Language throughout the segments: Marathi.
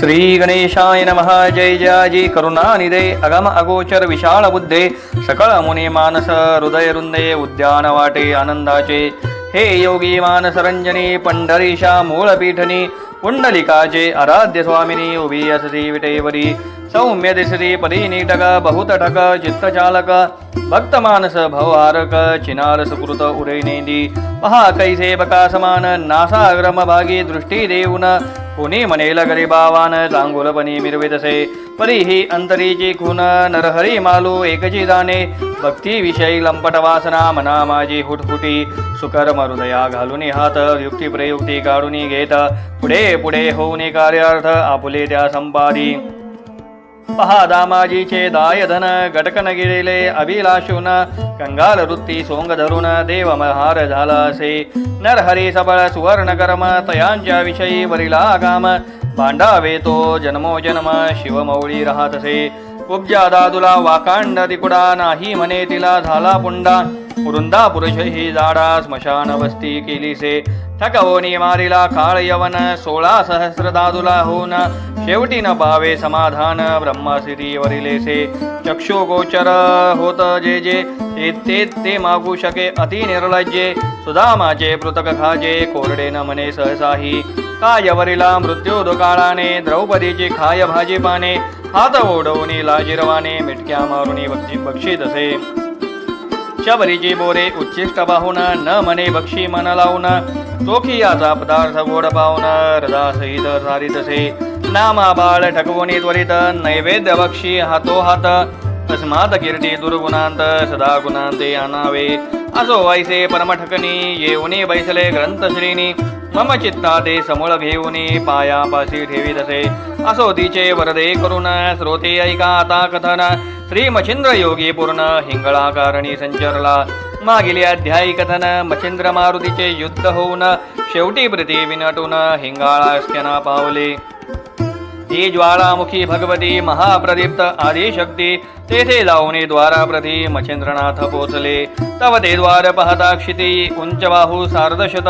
श्री गणेशाय नम। जय जयाजी। करुणानिधे। अगम अगोचर विशाळ बुद्धे। सकळ मुनी मानस हृदय रुंदे उद्यान वाटे आनंदाचे। हे योगी मानस रंजनी पंढरीशा मूळ पीठनी पुंडलिकाचे आराध्य स्वामिनी उभी असती विटेवरी। सौम्य दिसरी परी नीटक बहुत ठक चित्तचालक भक्तमानस भवहारक चिनार सुकृत उरैनेदी पहा कैसे बका समान नासाग्रम भागी दृष्टी देऊन कोणी म्हणेल गरिबावान चांगुलपणी मिरवितसे परी ही अंतरीची खून नरहरी मालू एकची जाणे भक्ती विषयी लंपट वासना मना माझी हुटफुटी सुकर्म हृदया घालून हात युक्ती प्रयुक्ती काढून घेत पुढे पुढे होऊन कार्यार्थ आपुले त्या संपादी। पहा दामाजीचे दायधन धन गिरेले अभिलाषून कंगाल वृत्ती सोंग धरून देव महार झाला असे नरहरी सबळ सुवर्ण कर्म तयांच्या विषयी वरिला आगाम भांडावे तो जन्मो जन्म शिवमौळी राहत असे उपजा दादुला वाकांड तिकुडा नाही म्हणे तिला झाला पुंडा. वृंदा पुरुष ही जाडा स्मशान वस्ती केलीसे। थकवोनी मारिला काळ यवन सोळा सहस्र दादुला होऊन शेवटी न पावे समाधान ब्रह्मसिरी वरिलेसे चक्षु गोचर होत जे जे ते ते ते मागू शके अति निर्लज्जे। सुदामाचे पृथक खाजे कोरडे न मने सहसाही। काय वरिला मृत्यू दुकाळाने द्रौपदीची खाय भाजी पाने हात ओढवणी लाजिरवाने मिटक्या मारुनी बक्षी बक्षीत शबरीची बोरे उच्चिष्ट पाहून न मने बक्षी मन लावून चोखियाचा पदार्थ गोड पाहून हृदासहित सारितसे नामा बाळ ठकवणी त्वरित नैवेद्य बक्षी हातो हात अस्मात कीर्ती दुर्गुणांत सदा गुणांते आणावे असो वैसे परमठकनी येऊनी बैसले ग्रंथश्रीनी मम चित्ता ते समूळ घेऊनी पायापाशी ठेवीतसे असो तिचे वरदे करून श्रोते ऐका आता कथन. श्री मच्छिंद्र योगी पूर्ण हिंगळाकारणी संचरला. मागील अध्यायी कथन मच्छिंद्र मारुतीचे युद्ध होऊन शेवटी प्रती विनटून हिंगाळा पावले. ती ज्वाळामुखी भगवती महाप्रदीप्त आदिशक्ती तेथे जाऊन द्वाराप्रती मच्छिंद्रनाथ पोचले. तव ते द्वार पाहता क्षिती उंच बाहू सार्धशत.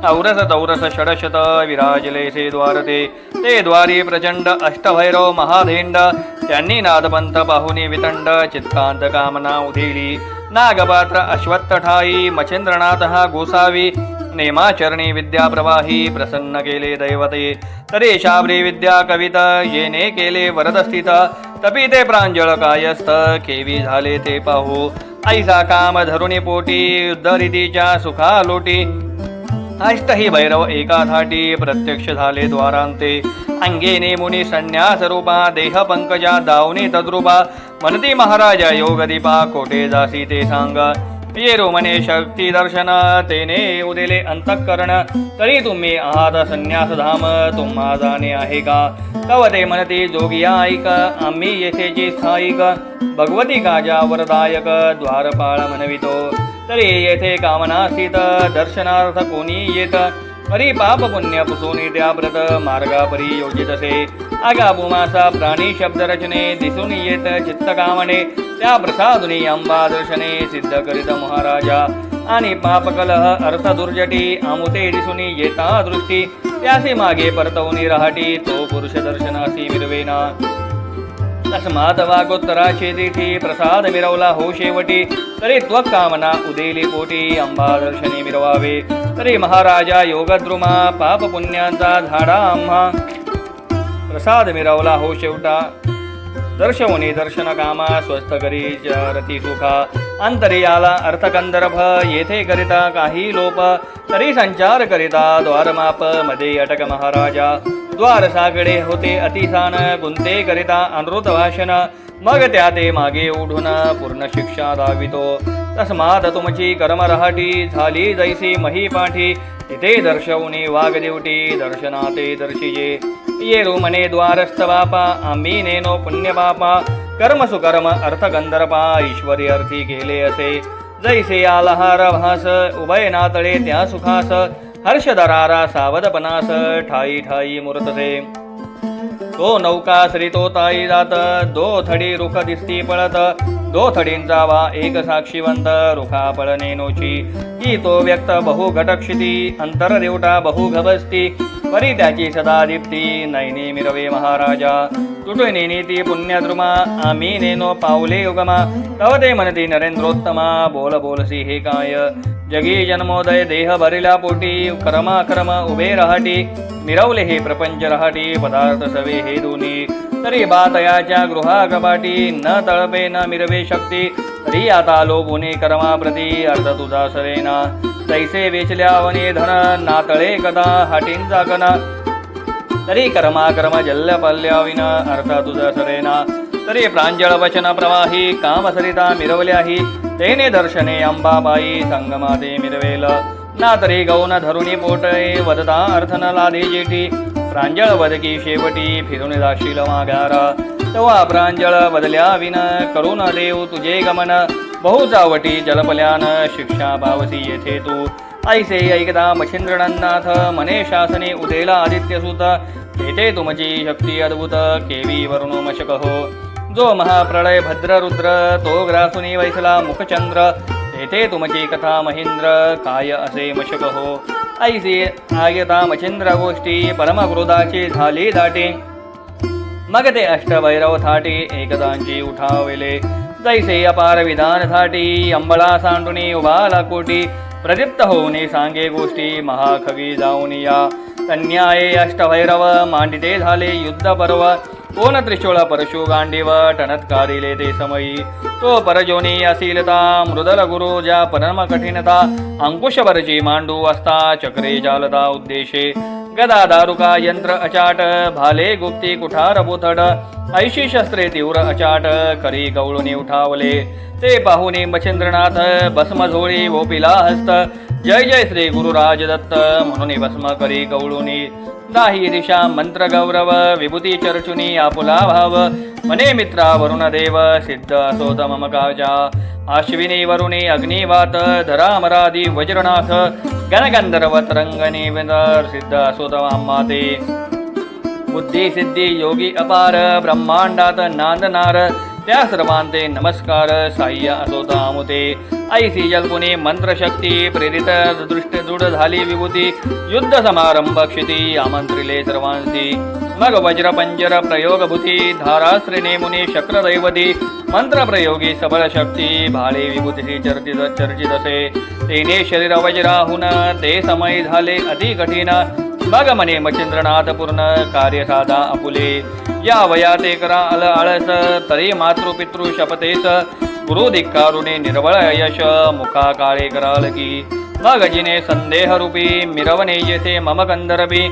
औरस दौरस षडशत विराजले से द्वारते। ते द्वारी प्रचंड अष्टभैरव महाधेंड त्यांनी नादपंथ पाहुनी वितंड चित्तांत कामना उधेली। नागपात्र अश्वत्थठाई मच्छिंद्रनाथ हा गोसावी। नेमाचरणी विद्या प्रवाही प्रसन्न केले दैवते। तरी शाबरी विद्या कविता येने केले वरदस्थित तपिते प्रांजळ कायस्थ केवी झाले ते पाहू। ऐसा काम धरुणी पोटी युद्धरीतीच्या सुखा लोटी अष्टही भैरव एका थाटी प्रत्यक्ष झाले द्वारांते. अंगेने मुनी संन्यास रूपा देह पंकजा दावनी तद्रुपा. मनती महाराजा योग दीपा कोठे जासी ते सांगा. ये रोमने शक्ती दर्शन तेने उदेले अंतःकरण. तरी तुम्ही आहात संन्यास धाम तुम्हा जाणे आहे का? तव ते म्हणते जोगिया ऐक आम्ही येथेची स्थायिक. भगवती काजा वरदायक द्वारपाळ म्हणवितो तरी येथे कामना स्थित दर्शनार्थ कोणी येत? परी पाप पुण्य पुसून त्या व्रत मार्गापरी योजितसे आगा भूमासा प्राणी शब्द रचने दिसून येत चित्त कामने. त्या प्रसादुनी अंबा दर्शने सिद्ध करीत महाराजा. आणि पापकलह अर्थ दुर्जटी आमुते दिसून येता दृष्टी. त्यासी मागे परतवनी रहाटी तो पुरुष दर्शनासी मिरवेना तस्मात वागोत्तरा देठी प्रसाद मिरवला हो शेवटी तरी त्वकामना उदेली पोटी अंबा दर्शनी मिरवावे। तरी महाराजा योगद्रुमा पाप पुण्यांचा झाडा आम्हा प्रसाद मिरवला हो शेवटा दर्शवणी दर्शन कामा स्वस्थ करी रती सुखा। अंतरी आला अर्थकंदर्भ येथे करिता काही लोप। तरी संचार करिता द्वारमापमध्ये अटक महाराजा। द्वारसाकडे होते अतिसान गुंते करिता अनृत भाषण। मग त्या ते मागे ओढून पूर्ण शिक्षा दावितो। तस्मात तुमची कर्मरहाटी झाली जैसी मही पाठी तिथे दर्शवणी वाघदेवटी दर्शनाते दर्शिजे। ये रुमने द्वारस्थ बापा आम्ही नेनो पुण्य बापा। कर्म सुकर्म अर्थ गंधर्पा ईश्वरी अर्थी केले असे। जैसे आलहार भास उभय नातळे त्या सुखास। हर्ष दरारा सावधपणास ठाई ठाई मुरतसे. तो नौका श्रीतो ताई जात दो थडी रुख दिसती पळत. दो थडींचा वा एक साक्षीवंत रुखा पळनेनोची ही तो व्यक्त बहु घटक्षिती अंतर देवटा बहु घबस्ती. परी त्याची सदा दीप्ती नैनी मिरवे महाराजा. तुटे नेनी ती पुण्यद्रुमा आम्ही नेनो पावले युगमा तव ते म्हणती नरेंद्रोत्तमा बोल बोलसी हे काय? जगी जन्मोदय देह भरिला पोटी कर्मा कर्म उभे रहाटी मिरवले हे प्रपंच रहाटी पदार्थ सवे हे दोन्ही. तरी बातयाच्या गृहा कपाटी न तळपे न मिरवे शक्ती. तरी आता लो कर्मा कर्माप्रती अर्थ तुझा सरेना. तैसे वेचल्या वने धन नातळे कदा हाटींचा कना तरी कर्मा कर्म पल्ल्याविना अर्थ तुझा सरेना. तरी प्रांजळ वचन प्रवाही कामसरिता मिरवल्याही तेने दर्शने अंबाबाई संगमादे मिरवेल। ना तरी गौन धरुणी पोटळे वदता अर्थ न लादे जेठी प्रांजळ वदकी शेवटी फिरून जाशील मागार तेव्हा प्रांजळ बदल्या विन करून देव तुझे गमन। बहुजावटी जलपल्यान शिक्षा पावसी येथे तू। ऐसे ऐकदा मच्छिंद्रनाथ मने शासने उदेला आदित्यसुत। येथे तुमची शक्ती अद्भुत केवी वरुण मशक हो जो महाप्रळय भद्ररुद्र तो ग्रासुनी वैसला मुखचंद्र तेथे तुमची कथा महेंद्र काय असे मशक हो? ऐसे आयता मचिंद्र गोष्टी परमक्रोधाची झाली दाटे. मग ते अष्टभैरव थाटी एकदांची उठावेले. जैसे अपार विधान थाटी अंबळा सांडुनी उभाला कोटी. प्रदीप्त होऊने सांगे गोष्टी महाखगी जाऊन या कन्याये अष्टभैरव मांडिते झाले युद्ध पर्व कोण त्रिशूळ परशु गांडीव टणत्कारिले ते समयी तो परजोनी असीलता मृदल गुरु ज्या परम कठिनता अंकुशभरची मांडू असता चक्रे जालता उद्देशे। गदा दारुका यंत्र अचाट भाले गुप्ती कुठार बोथड ऐशी शस्त्रे तीव्र अचाट करी गवळूनी उठावले. ते पाहुनी मच्छिंद्रनाथ भस्म झोळी ओपिला हस्त. जय जय श्री गुरुराज दत्त म्हणून भस्म करी गवळूनी. दाही दिशा मंत्र गौरव विभूती चर्चुनी आपुला भाव. मने मित्रा वरुण देव सिद्ध असोत मम काजा. अश्विनी वरुणी अग्निवात धरामरादी वज्रनाथ गणगंधर्व तरंगणी विंदर सिद्ध असोत माते। बुद्धी सिद्धी योगी अपार ब्रह्मांडात नांदनार त्या सर्वांते नमस्कार साह्य असोता मुते ऐसी जल्पुनी मंत्रशक्ती प्रेरित दृष्ट दृढ झाली विभूती. युद्ध समारंभ क्षिती आमंत्रिले सर्वांसी. मग वज्र पंजर प्रयोग भूती धाराश्री मुनी शक्र दैवती मंत्र प्रयोगी सबळ शक्ती भाळे विभूती चर्चित चर्चित असे तेने शरीर वज्राहून ते समय झाले अति कठीण. बघ म्हणे मच्छिंद्रनाथ पूर्ण कार्य साधा अपुले। या वया ते करा अल आळस तरी मातृ पितृ शपथेस गुरु धिक्कारुणे निर्बळ यश मुखा काळे कराल की। मग जिने संदेह रूपी मिरवणे येथे मम गंधर्वी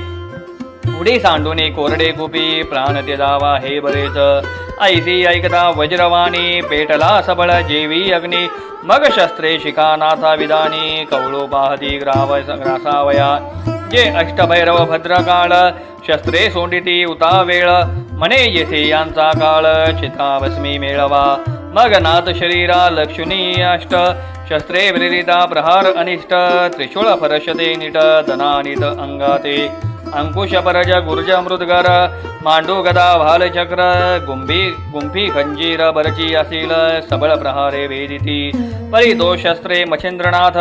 उडी सांडूने कोरडे गुपी प्राण ते जावा हे बरेच। ऐसी ऐकता वज्रवाणी पेटला सबळ जेवी अग्नी। मग शस्त्रे शिका विदानी कवळो पाहती ग्राव ग्रासावया। जे अष्टभैरव भद्रकाळ शस्त्रे सोंडिती उता वेळ म्हणे येथे यांचा काळ चिताभस्मी मेळवा मग नाथ शरीरा लक्ष्मी अष्ट शस्त्रे विरिता प्रहार अनिष्ट त्रिशूळ फरशते निट धनानित अंगाते अंकुश परज गुर्ज मृदगर मांडू गदा भालचक्र गुंभी गुंफी खंजीर बरची असील सबळ प्रहारे वेदिती परी शस्त्रे मच्छिंद्रनाथ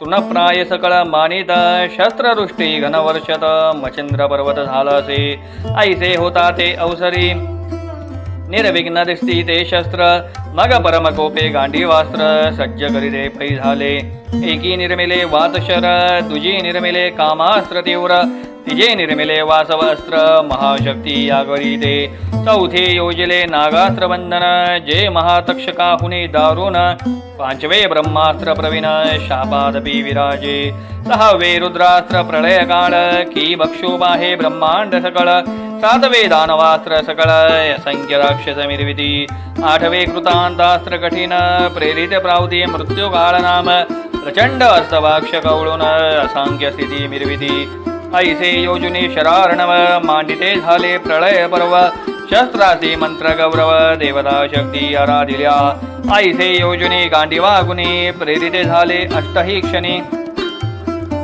तृणप्राय सकळ मानित शस्त्रवृष्टी घनवर्षत मच्छिंद्र पर्वत झालासे ऐसे होता ते अवसरी। निर्विघ्न दिसती ते शस्त्र मग परमकोपे गांडीवास्त्र सज्ज करीरे पै झाले. एकी निर्मिले वातशर तुझी निर्मिले कामास्त्र तीव्र तिजे निर्मिले वासवस्त्र महाशक्ती यागरी ते चौथे योजिले नागास्त्र बंधन जे महातक्षकाहुने दारुण. पांचवे ब्रह्मास्त्र प्रवीण शापादपी विराजे. सहावे रुद्रास्त्र प्रलय काळ की बक्षोबाहे ब्रह्मांड सकळ. सातवे दानवास्त्र सकळ असंख्य राक्षस निर्विधी आठवे कृता कठीण प्रेरित प्रावती मृत्यू काळ नाम प्रचंड अर्थवाक्ष कवळून असंख्य स्थिती मिरविधी ऐसे योजुनी शरार्णव मांडिते झाले प्रळय पर्व शस्त्रासी मंत्र गौरव देवता शक्ती आराधिल्या। ऐसे योजुनी गांडीवा गुणी प्रेरिते झाले अष्टही क्षणी।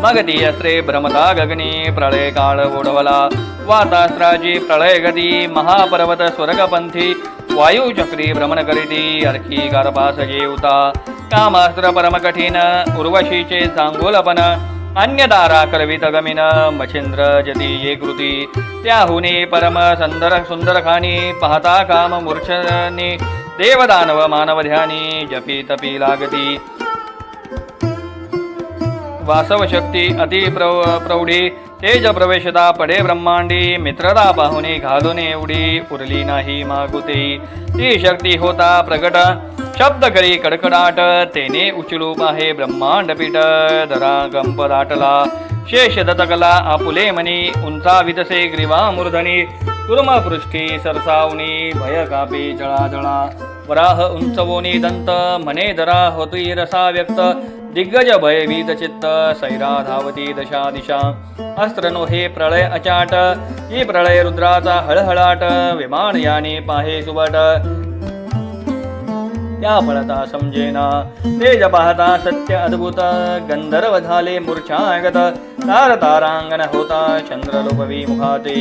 मग ती अस्त्रे भ्रमता गगनी प्रळय काळ ओढवला. वातास्त्राची प्रळय गती महापर्वत स्वर्गपंथी वायुचक्री भ्रमण करीती अर्की गर्भास जेवता कामास्त्र परम उर्वशीचे सांगोलपन अन्यदारा करवित गमिन मच्छिंद्र जती ये कृती. त्याहुनी परम सुंदर सुंदर खाणी पाहता काम मूर्छनी. देवदानव मानवध्यानी जपी तपी लागती. वासव शक्ती अति प्रव प्रौढी तेज प्रवेशदा पडे ब्रह्मांडी मित्रता पाहुणे घालून एवढी उरली नाही मागुते. ती शक्ती होता प्रगट शब्द करी कडकडाट तेने उचलू पाहे ब्रह्मांड पीठ दरा गंप दाटला. शेष दतकला आपुले मनी उंचा वितसे ग्रीवा मूर्धनी कुर्म पृष्ठी सरसावणी भय कापी जळा जळा वराह उंचवोनी दंत मने धरा होती रसा व्यक्त। दिग्गज भयभीत चित्त सैरा धावती दशा दिशा। अस्त्र नो हे प्रळय अचाट। ई प्रळय रुद्राचा हळहळाट विमान याने पाहे सुबट। त्या पळता समजेना तेज पाहता सत्य अद्भुत। गंधर्व झाले मूर्छागत। तार तारांगण होता चंद्र मुखाते।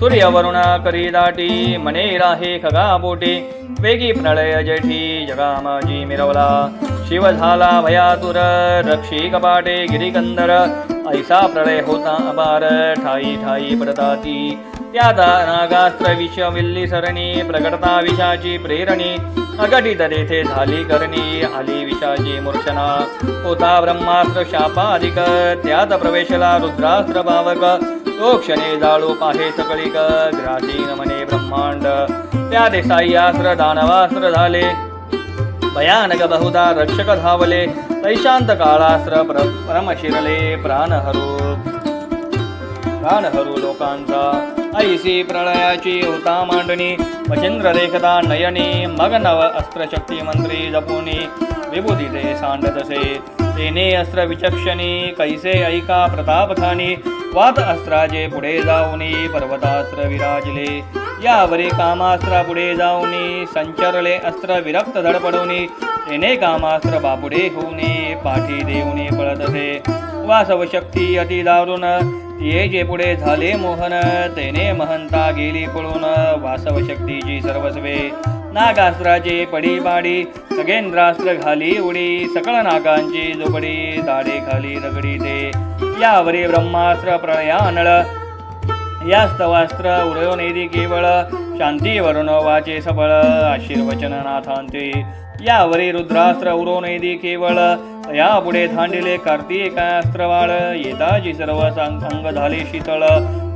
सूर्यवरुणा करी दाटी मने राहे खगाबोटी वेगी प्रळय जेठी जगामाजी मिरवला। शिव झाला भयातुर रक्षी कपाटे गिरिकंदर ऐसा प्रळय होता अपार ठाई ठाई पडताती। त्याचा नागास्त्र विष विल्ली सरणी प्रगटता विषाची प्रेरणी अगटित तेथे झाली करणी आली विषाची मूर्छना। होता ब्रह्मास्त्र शापाधिक त्यात प्रवेशला रुद्रास्त्र भावक तो क्षणे जाळू पाहे सकळी ग्रासीन मने ब्रह्मांड. त्या देसाई आस्र दानवास्त्र झाले. भयानक बहुधा रक्षक धावले. तैशांत काळास्त्र प्र परम शिरले प्राण हरू प्राण हरू लोकांचा. ऐसी प्रळयाची होता मांडणी. मचिंद्र रेखता नयनी. मग नव अस्त्रशक्ती मंत्री जपुनी. विभूती ते सांडतसे. तेने अस्त्र विचक्षणी कैसे ऐका प्रतापथानी वात अस्त्राचे पुढे जाऊनी पर्वतास्त्र विराजले. यावरी कामास्त्र पुढे जाऊनी संचरले अस्त्र विरक्त धडपडवणी तेने कामास्त्र बापुढे होऊने पाठी देऊने पळतसे. वासव शक्ती अति दारुण ये जे पुढे झाले मोहन तेने महंता गेली पळून. वासव शक्तीची सर्वस्वे नागास्त्राचे पडी पाडी सगेंद्रास्त्र घाली उडी सकळ नागांची झोपडी दाडे खाली रगडी ते यावरी ब्रह्मास्त्र प्रळयानळ यास्तवास्त्र उरयोनेदी केवळ शांती वरुण वाचे सबळ आशीर्वचन नाथांते यावरी रुद्रास्त्र उरो नेदी केवळ या पुढे थांडिले कार्तिकास्त्र वाळ येताची सर्व अंग झाले शीतळ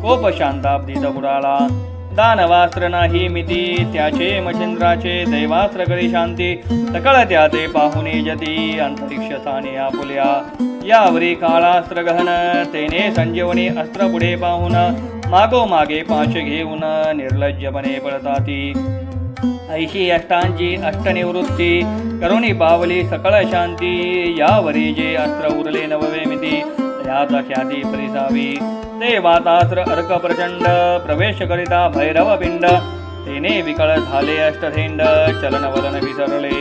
कोप शांताब्दी बुडाला दानवास्त्र नाही मिती त्याचे मच्छिंद्राचे दैवास्त्र करी शांती सकळ त्याते पाहुणे जती अंतरिक्ष स्थानी आपुल्या. यावरी काळास्त्र गहन तेने संजीवनी अस्त्र पुढे पाहून मागो मागे पाच घेऊन निर्लज्जपणे पळताती. ऐशी अष्टांची अष्टनिवृत्ती करुणी पावली सकळ शांती यावरी जे अस्त्र उरले नववे मिती याचा ख्याती परिसावी. ते वातास्त्र अर्क प्रचंड प्रवेश करिता भैरव पिंड तेने विकळ झाले अष्टधेंड चलन वलन विसरले.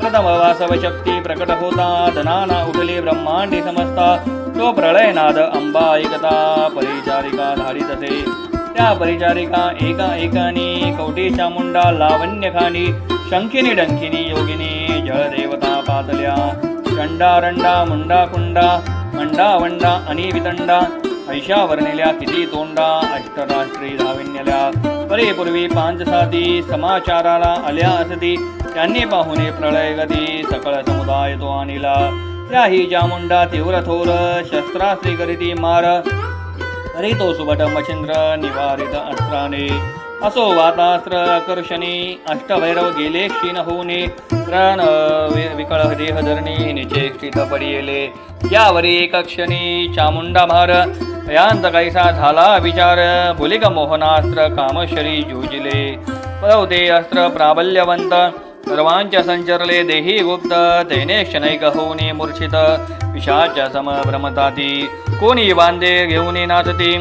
प्रथम वासव शक्ती प्रकट होता धनाना उठली ब्रह्मांडी समजता तो प्रळयनाद अंबा ऐकता परिचारिका धाडीत असे त्या परिचारिका एका एकानी कवटीच्या मुंडा लावण्य खाणी शंखिनी डंखिनी योगिनी जळदेवता पातल्या. चंडा रंडा मुंडा कुंडा अंडा वंडा आणि वितंडा ऐशा वर्णिल्या किती तोंडा अष्टराष्ट्री धाविन्यल्या परे पूर्वी पांच साती समाचाराला आल्या असती त्यांनी पाहुणे प्रळय गती सकळ समुदाय तो आणिला त्याही चामुंडा तीव्र थोर शस्त्रास्त्री करीती मार हरी तो सुबट मच्छिंद्र निवारित अस्त्राने असो वातास्त्र आकर्षणी अष्टभैरव गेले क्षीण होऊने प्राण वि- विकळ देह धरणी निचेष्टित स्थित पडिले यावरी एक क्षणी चामुंडा भार यांत कैसा झाला विचार भुलिक मोहनास्त्र कामशरी जूजिले. पळवते अस्त्र प्राबल्यवंत सर्वांच्या संचरले देही गुप्त तेने क्षणैक होऊने मूर्छित विषाच्या सम भ्रमताती कोणी बांधे घेऊन नाचती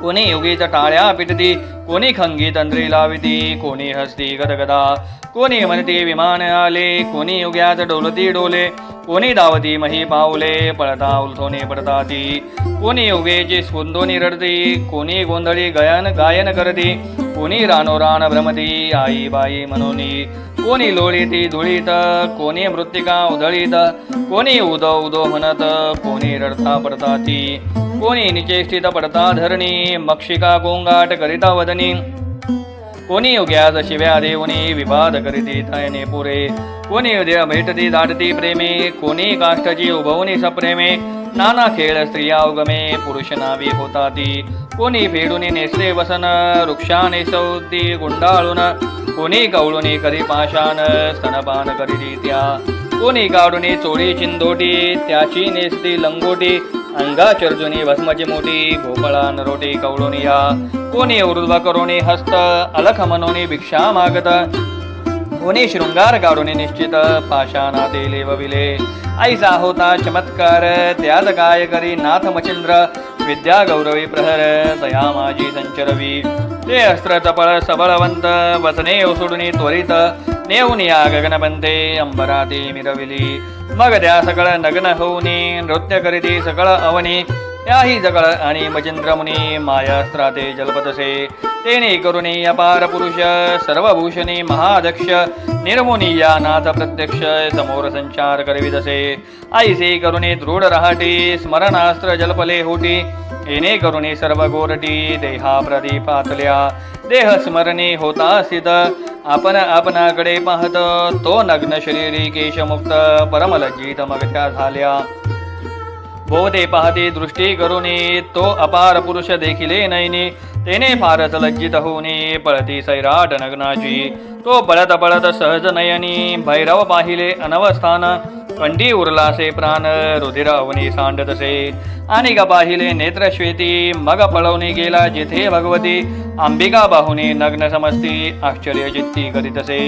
कोणी योगीत टाळ्या पिटती कोणी खंगी तंद्री लाविती कोणी हसती गदगदा. कोणी म्हणते विमान आले कोणी उग्याच डोलती डोले कोणी धावती मही पावले पळता उलथोने पडता ती. कोणी उगेची स्फुंदोनी रडती कोणी गोंधळी गयन गायन करती कोणी रानोरान भ्रमती आई बाई मनोनी. कोणी लोळीती धुळीत कोणी मृत्तिका उधळीत कोणी उदो उदो म्हणत कोणी रडता पडता ती. कोणी निचेष्टित पडता धरणी मक्षिका गोंगाट करिता वदनी. कोणी युग्यास शिव्या उनी विवाद करीती तयने पुरे. कोणी उद्या भेटती दाटती प्रेमे कोणी काष्टची उभवणी सप्रेमे. नाना खेळ स्त्रिया उगमे पुरुष नावी होता ती कोणी फेडून नेसले वसन वृक्षाने सौती गुंडाळून. कोणी कवळुनी करी पाषाण स्तनपान करीती त्या. कोणी काढुनी चोळी चिंदोटी त्याची नेसती लंगोटी. अंगा चर्जुनी भस्मची मोठी भोपळा नरोटी कवळुनिया कोणी ऊर्ध्व करोनी हस्त अलख मनोनी भिक्षा मागत कोणी शृंगार काढून निश्चित पाषाणाते लेवविले ऐसा होता चमत्कार त्यात काय करी नाथ मचिंद्र विद्या गौरवी प्रहर दया माझी संचरवी. ते अस्त्र चपळ सबळवंत वसने ओसोडून त्वरित नेऊन या अंबराती मिरविली मग त्या सकळ नग्न होऊनी नृत्य करीती सकळ अवनी। याही जगळ आणि मजिंद्रमुनी मायास्त्राते जलपतसे। तेने करुणी अपार पुरुष सर्वभूषणी महादक्ष। निर्मुनी या नाथ प्रत्यक्ष समोर संचार करविदसे आईसे करुणी दृढ रहाटी स्मरणास्त्र जलपले होटी। येणे करुणी सर्व गोरटी देहा प्रदीपातल्या देह स्मरणे होता स्थित आपण आपणाकडे पाहत तो नग्न शरीरी केशमुक्त परमलज्जित मगत्या झाल्या. बोधे पाहते दृष्टी करुनी तो अपार पुरुष देखिले नैनी. तेने फारच लज्जित होऊनी पळती सैराट नग्नाची. तो पळत पळत सहज नयनी भैरव पाहिले अनवस्थान. कंडी उरलासे प्राण रुधिर अवनी सांडतसे. आणि ग पाहिले नेत्रश्वेती मग पळवणी गेला जिथे भगवती. अंबिका बाहुनी नग्न समजती आश्चर्य चित्ती करीतसे.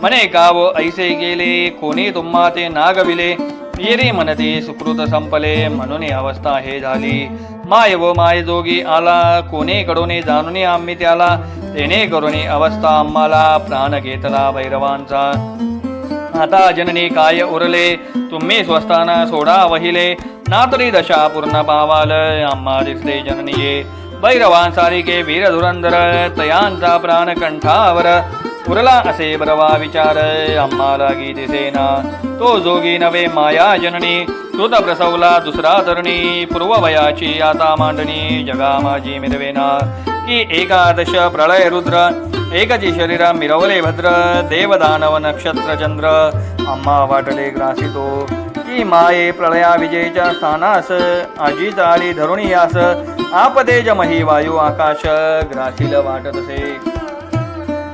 म्हणे गाव ऐसे गेले कोणी तुम्हा ते नागविले येरी मनते सुकृत संपले म्हणून अवस्था हे झाली. माय व माय जोगी आला कोणी कडोने जाणून आम्ही त्याला. तेने करुणी अवस्था आम्हाला प्राण घेतला भैरवांचा. आता जननी काय उरले तुम्ही स्वस्ताना सोडा वहिले. नातरी दशा पूर्ण पावाल आम्हा दिसले जननीये. भैरवांसारिके वीर धुरंधर तयांचा प्राण कंठावर. उरला असे बरवा विचार आम्हा लागी दिसेना तो जोगी नवे माया जननी सुत प्रसवला दुसरा पूर्व पूर्ववयाची आता मांडणी जगा माझी मिरवेना की एकादश प्रलय रुद्र एकजी शरीर मिरवले भद्र देवदानव नक्षत्र चंद्र आम्हा वाटले ग्रासितो की माये प्रलया विजयच्या स्थानास अजित आली धरुणी यास आपदेज मही वायू आकाश ग्रासील वाटतसे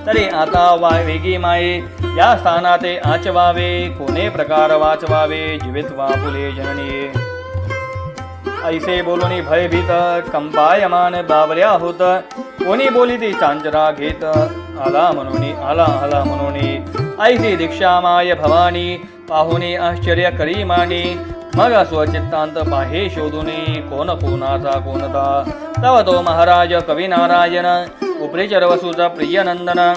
तरी आता वा वेगी माये या स्थानाते आचवावे कोणे प्रकार वाचवावे जीवित वापुले जननी ऐसे बोलूनी भयभीत कंपायमान बावऱ्या होत कोणी बोली ती चांचरा घेत? आला म्हणून आला आला म्हणून. ऐसी दीक्षा माय भवानी पाहुनी आश्चर्य करी मानी. मग स्वचित्तांत पाहे शोधुनी कोण कोणाचा कोणता? तव तो महाराज कवी नारायण उपरिचर वसूचा प्रिय नंदन.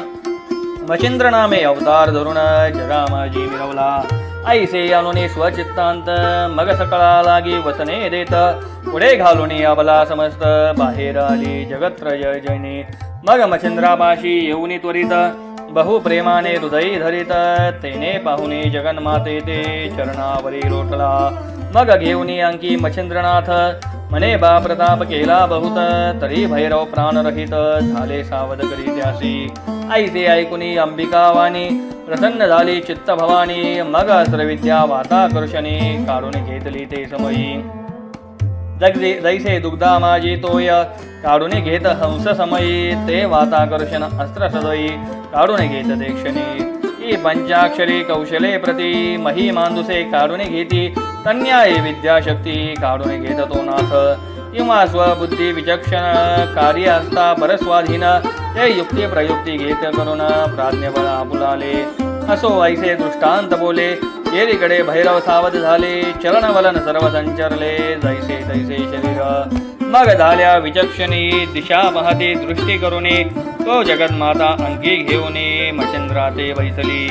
मचिंद्र नामे अवतार धरुण जगा माझी मिरवला. ऐसे अनुनी स्वचित्तांत मग सकळा लागी वसने देत. पुढे घालून अबला समस्त बाहेर आली जगत्रय जैनी. मग मच्छिंद्रापाशी येऊनी त्वरित. बहु प्रेमाने हृदयी धरित तेने पाहुणे जगन्माते ते चरणावरी लोटला. मग घेऊनी अंकी मच्छिंद्रनाथ म्हणे बा प्रताप केला बहुत तरी भैरव प्राणरहित झाले सावध करी त्यासी. ऐसे ऐकुनी अंबिका वाणी प्रसन्न झाली चित्त भवानी मग अस्त्रविद्या वाताकर्षणी काढून घेतली ते समयी. जगजे जैसे दुग्धा माझी तोय काढून घेत हंस समयी ते वाताकर्षण अस्त्र सदयी काढून घेत देक्षणी ही पंचाक्षरी कौशले प्रती. मही मांदुसे काढून घेती. तन्याय विद्याशक्ती काढून घेत तो नाथ. किंवा स्वबुद्धी विचक्षण कार्य असता परस्वाधीन ते युक्ती प्रयुक्ती घेत करून प्राज्ञबळ आपुलाले. असो ऐसे दृष्टांत बोले. येरीकडे भैरव सावध झाले. चरण वलन सर्व संचरले. जैसे तैसे शरीर. मग झाल्या विचक्षणी दिशा महती दृष्टी करुणे. तो जगन्माता अंगी घेऊन मचंद्रा वैसली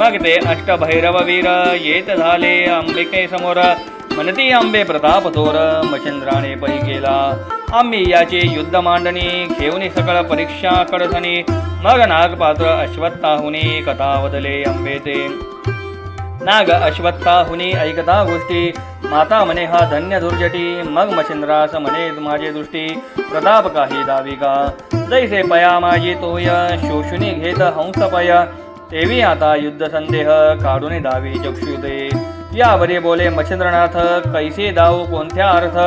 मग ते अष्टभैरव वीर येत झाले अंबिके समोर. म्हणती आंबे प्रताप थोर मचंद्राने पै गेला आम्ही याची युद्ध मांडणी घेऊन सकळ परीक्षा कडसनी मग नागपात्र अश्वत्थाहुनी कथा वदले आंबे ते नाग अश्वत्था हुनी ऐकता गोष्टी. माता म्हणे हा धन्य दुर्जटी. मग मच्छिंद्रास म्हणे माझे दृष्टी प्रताप काही दावी का जैसे पया माझी तोय शोषुनी घेत हंस पय. तेवी आता युद्ध संदेह काढून दावी चक्षुते यावरे बोले मच्छिंद्रनाथ कैसे दाव कोणत्या अर्थ?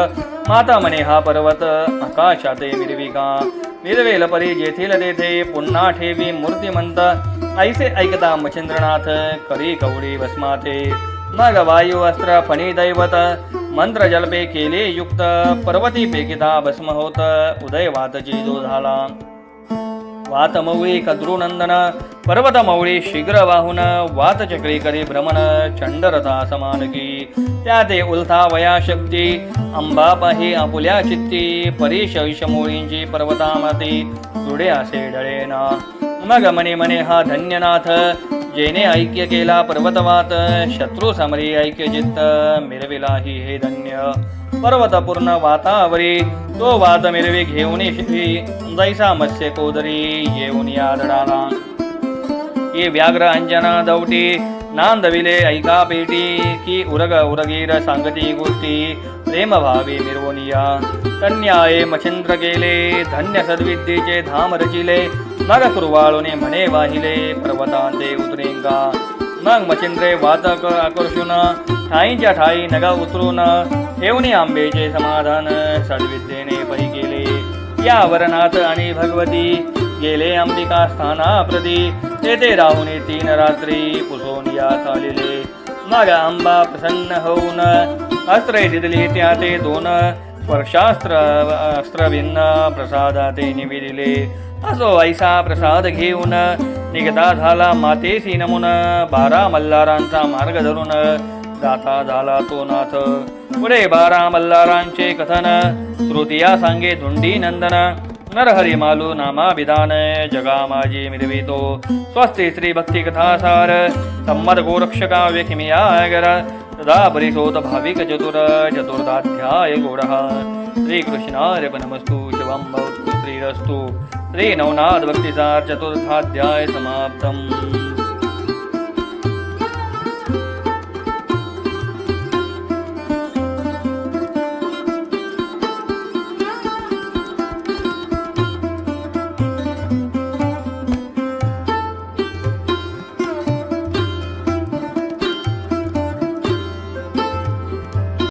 माता म्हणे हा पर्वत आकाशाते मिरविका मिरवेल परी जेथील तेथे पुन्हा ठेवी मूर्तिमंत. ऐसे ऐकता मच्छिंद्रनाथ करी कवडी भस्माते मग वायू अस्त्र फणी दैवत मंत्र जलपे केले युक्त पर्वती पेकिता भस्म होत उदय वातची जो झाला। वात मौळी कद्रुनंदन पर्वत मौळी शीघ्र वाहून वात चक्री करी भ्रमण चंडरथा समानकी त्या ते उलथा वया शक्ती अंबा पाही आपुल्या चित्ती परी विषमोळींची पर्वतामती जुडे असे डळेना मग मने मने हा धन्यनाथ जेने ऐक्य केला पर्वतवात शत्रू समरी ऐक्य चित्त मिरविलाही हे धन्य. पर्वत पूर्ण वातावरी तो वाद मिरवी घेऊन शिवी जैसा मत्स्य कोदरी येऊन यादडाला ये व्याघ्र अंजना दौटी नांदविले ऐका पेटी की उरग उरगीर सांगती गोष्टी प्रेम भावी मिरवनिया तन्याये मच्छिंद्र गेले धन्य सद्विद्येचे धाम रचिले मग कुरवाळूने म्हणे वाहिले पर्वतांते उतरेंगा मग मचिंद्रे वातक आकर्षून ठाईच्या ठाई नगा उतरून ठेवणी आंबेचे समाधान सद्विद्येने परी गेले। या वरनाथ आणि भगवती गेले अंबिका स्थाना प्रती तेथे राहून तीन रात्री पुसोन या चालिले। मग आंबा प्रसन्न होऊन अस्त्रे दिदली त्या ते दोन। वर्षास्त्र अस्त्रभिन्न प्रसादाते निविदिले। असो ऐसा प्रसाद घेऊन. निघता झाला मातेसी नमुन. बारा मल्हारांचा मार्ग धरून. जाता झाला तो नाथ. पुढे बारा मल्हारांचे कथन. तृतीया सांगे धुंडी नंदन. नरहरी मालू नामा विधान. जगा माझी मिरवितो. स्वस्ति श्री भक्ती कथासार संमत गोरक्षका व्यखिमियागर तदा परिशोध भाविक चतुर. चतुर्दाध्याय गोडः श्रीकृष्णार्पणमस्तु. शिवं भवतु. श्रीरस्तु. श्री चतुर्थाध्याय समाप्तम्